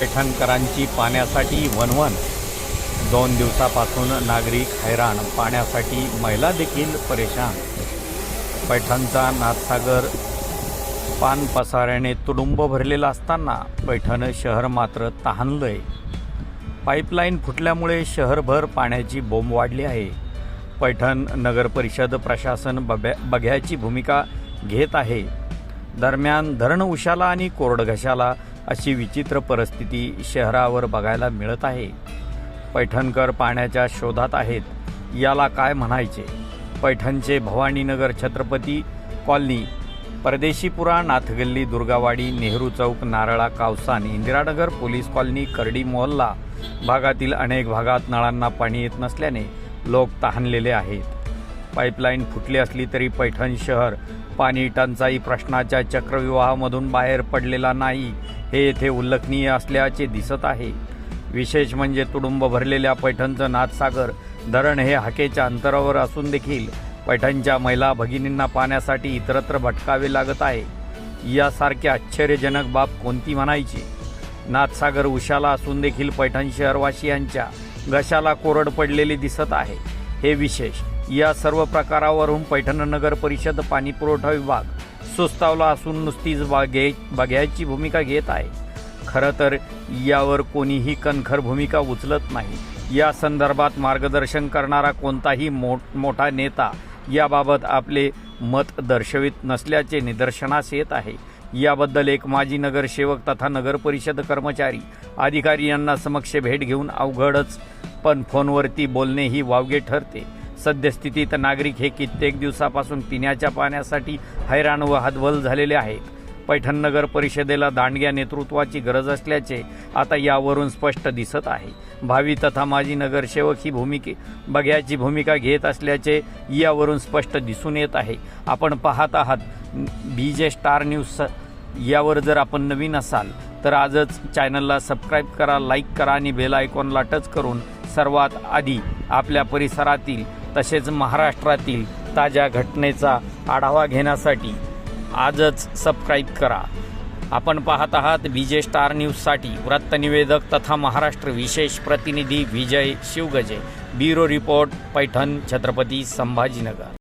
पैठणकरांची पाण्यासाठी वनवन दोन दिवसापासून नागरिक हैराण पाण्यासाठी महिला देखील परेशान. पैठणचा नाथसागर पान पसाऱ्याने तुडुंब भरलेला असताना पैठण शहर मात्र तहानलंय. पाईपलाईन फुटल्यामुळे शहरभर पाण्याची बोंब वाढली आहे. पैठण नगर परिषद प्रशासन बब्या बघ्याची भूमिका घेत आहे. दरम्यान धरण उशाला आणि कोरडघशाला अशी विचित्र परिस्थिती शहरावर बघायला मिळत आहे. पैठणकर पाण्याच्या शोधात आहेत. याला काय म्हणायचे? पैठणचे भवानीनगर छत्रपती कॉलनी परदेशीपुरा नाथगल्ली दुर्गावाडी नेहरू चौक नारळा कावसान इंदिरानगर पोलीस कॉलनी करडी मोहल्ला भागातील अनेक भागात नळांना पाणी येत नसल्याने लोक तहानलेले आहेत. पाईपलाईन फुटली असली तरी पैठण शहर पाणी टंचाई प्रश्नाच्या चक्रविवाहामधून बाहेर पडलेला नाही. हे येथे उल्लेखनीय असल्याचे दिसत आहे. विशेष म्हणजे तुडुंब भरलेल्या पैठणचं नाथसागर धरण हे हाकेच्या अंतरावर असून देखील पैठणच्या महिला भगिनींना पाण्यासाठी इतरत्र भटकावे लागत आहे. यासारखी आश्चर्यजनक बाब कोणती म्हणायची? नाथसागर उशाला असून देखील पैठण शहरवासियांच्या घशाला कोरड पडलेली दिसत आहे. हे विशेष या सर्व प्रकारावरून पैठण नगर परिषद पाणीपुरवठा विभाग सुस्तावला असून नुसतीच बागे बघ्याची भूमिका घेत आहे. खरं तर यावर कोणीही कणखर भूमिका उचलत नाही. या संदर्भात मार्गदर्शन करणारा कोणताही मोठ मोठा नेता याबाबत आपले मत दर्शवित नसल्याचे निदर्शनास येत आहे. याबद्दल एक माजी नगरसेवक तथा नगरपरिषद कर्मचारी अधिकारी यांना समक्ष भेट घेऊन अवघडच पण फोनवरती बोलणे ही वावगे ठरते. सद्यस्थितीत नागरिक हे कित्येक दिवसापासून पिण्याच्या पाण्यासाठी हैराण व हतबल झालेले आहेत. पैठण नगर परिषदेला दांडग्या नेतृत्वाची गरज असल्याचे आता यावरून स्पष्ट दिसत आहे. भावी तथा माजी नगरसेवक ही भूमिके बघ्याची भूमिका घेत असल्याचे यावरून स्पष्ट दिसून येत आहे. आपण पाहत आहात बी जे स्टार न्यूज यावर जर आपण नवीन असाल तर आजच चॅनलला सबस्क्राईब करा लाईक करा आणि बेल आयकॉनला टच करून सर्वात आधी आपल्या परिसरातील तसेच महाराष्ट्रातील ताज्या घटनेचा आढावा घेण्यासाठी आजच सबस्क्राईब करा. आपण पाहत आहात विजय स्टार न्यूजसाठी वृत्तनिवेदक तथा महाराष्ट्र विशेष प्रतिनिधी Vijay Shivgaje. Bureau report Paithan Chhatrapati Sambhajinagar.